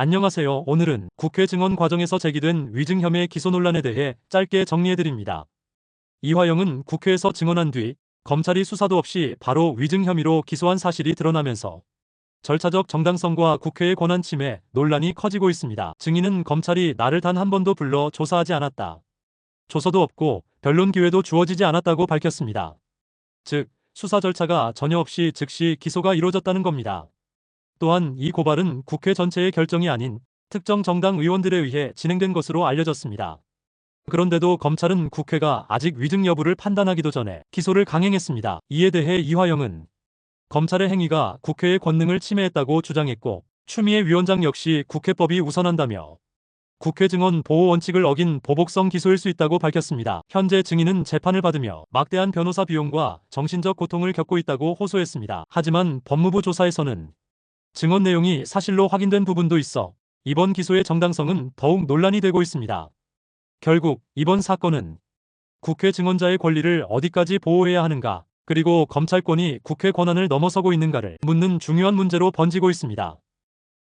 안녕하세요. 오늘은 국회 증언 과정에서 제기된 위증 혐의 기소 논란에 대해 짧게 정리해드립니다. 이화영은 국회에서 증언한 뒤 검찰이 수사도 없이 바로 위증 혐의로 기소한 사실이 드러나면서 절차적 정당성과 국회의 권한 침해 논란이 커지고 있습니다. 증인은 검찰이 나를 단 한 번도 불러 조사하지 않았다. 조서도 없고 변론 기회도 주어지지 않았다고 밝혔습니다. 즉, 수사 절차가 전혀 없이 즉시 기소가 이루어졌다는 겁니다. 또한 이 고발은 국회 전체의 결정이 아닌 특정 정당 의원들에 의해 진행된 것으로 알려졌습니다. 그런데도 검찰은 국회가 아직 위증 여부를 판단하기도 전에 기소를 강행했습니다. 이에 대해 이화영은 검찰의 행위가 국회의 권능을 침해했다고 주장했고 추미애 위원장 역시 국회법이 우선한다며 국회 증언 보호 원칙을 어긴 보복성 기소일 수 있다고 밝혔습니다. 현재 증인은 재판을 받으며 막대한 변호사 비용과 정신적 고통을 겪고 있다고 호소했습니다. 하지만 법무부 조사에서는 증언 내용이 사실로 확인된 부분도 있어 이번 기소의 정당성은 더욱 논란이 되고 있습니다. 결국 이번 사건은 국회 증언자의 권리를 어디까지 보호해야 하는가, 그리고 검찰권이 국회 권한을 넘어서고 있는가를 묻는 중요한 문제로 번지고 있습니다.